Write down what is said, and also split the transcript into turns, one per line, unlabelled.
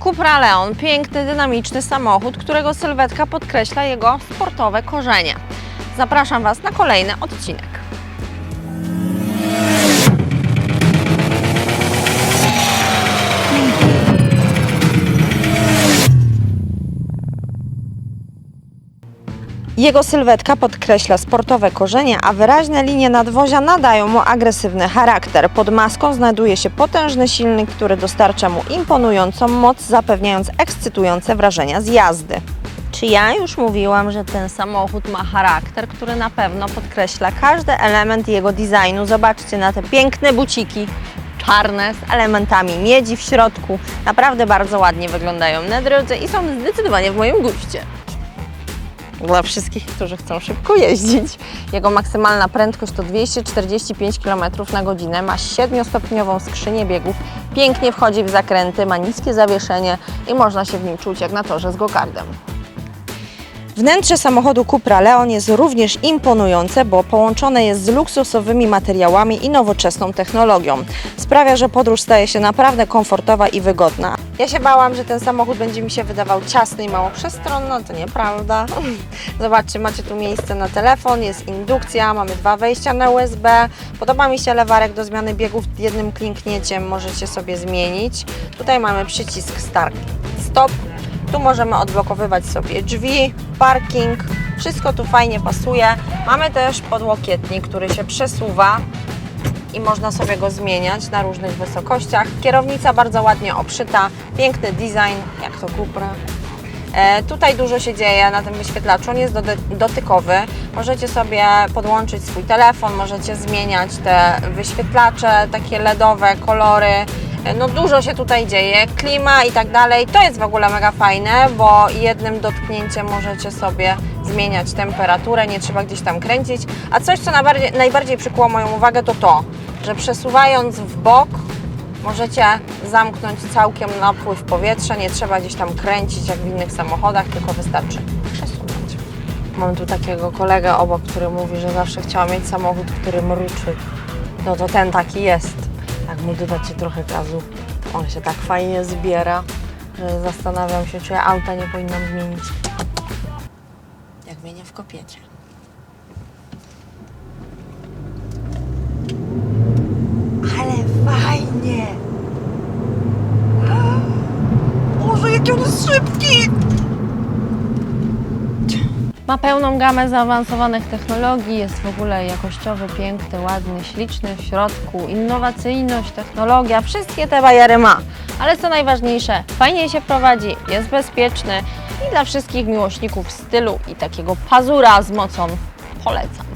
Cupra Leon, piękny, dynamiczny samochód, którego sylwetka podkreśla jego sportowe korzenie. Zapraszam Was na kolejny odcinek. Jego sylwetka podkreśla sportowe korzenie, a wyraźne linie nadwozia nadają mu agresywny charakter. Pod maską znajduje się potężny silnik, który dostarcza mu imponującą moc, zapewniając ekscytujące wrażenia z jazdy. Czy ja już mówiłam, że ten samochód ma charakter, który na pewno podkreśla każdy element jego designu? Zobaczcie na te piękne buciki, czarne z elementami miedzi w środku. Naprawdę bardzo ładnie wyglądają na drodze i są zdecydowanie w moim guście dla wszystkich, którzy chcą szybko jeździć. Jego maksymalna prędkość to 245 km na godzinę, ma 7-stopniową skrzynię biegów, pięknie wchodzi w zakręty, ma niskie zawieszenie i można się w nim czuć jak na torze z gokardem. Wnętrze samochodu Cupra Leon jest również imponujące, bo połączone jest z luksusowymi materiałami i nowoczesną technologią. Sprawia, że podróż staje się naprawdę komfortowa i wygodna. Ja się bałam, że ten samochód będzie mi się wydawał ciasny i mało przestronny, to nieprawda. Zobaczcie, macie tu miejsce na telefon, jest indukcja, mamy dwa wejścia na USB. Podoba mi się lewarek do zmiany biegów, jednym kliknięciem możecie sobie zmienić. Tutaj mamy przycisk start, stop, tu możemy odblokowywać sobie drzwi, parking, wszystko tu fajnie pasuje. Mamy też podłokietnik, który się przesuwa i można sobie go zmieniać na różnych wysokościach. Kierownica bardzo ładnie obszyta, piękny design, jak to Cupra. E, tutaj dużo się dzieje na tym wyświetlaczu, on jest dotykowy. Możecie sobie podłączyć swój telefon, możecie zmieniać te wyświetlacze, takie LEDowe, kolory. E, No dużo się tutaj dzieje, klima i tak dalej. To jest w ogóle mega fajne, bo jednym dotknięciem możecie sobie zmieniać temperaturę, nie trzeba gdzieś tam kręcić. A coś, co najbardziej, najbardziej przykuło moją uwagę, to to, że przesuwając w bok Możecie zamknąć całkiem napływ powietrza, nie trzeba gdzieś tam kręcić jak w innych samochodach, tylko wystarczy przesunąć. Mam tu takiego kolegę obok, który mówi, że zawsze chciała mieć samochód, który mruczy. No to ten taki jest. Jak mu dodacie trochę gazu, on się tak fajnie zbiera, że zastanawiam się, czy ja auta nie powinnam zmienić. Jak mnie nie wkopiecie. Ale fajnie! Boże, jaki on jest szybki! Ma pełną gamę zaawansowanych technologii, jest w ogóle jakościowy, piękny, ładny, śliczny w środku, innowacyjność, technologia, wszystkie te bajery ma. Ale co najważniejsze, fajnie się prowadzi, jest bezpieczny i dla wszystkich miłośników stylu i takiego pazura z mocą polecam.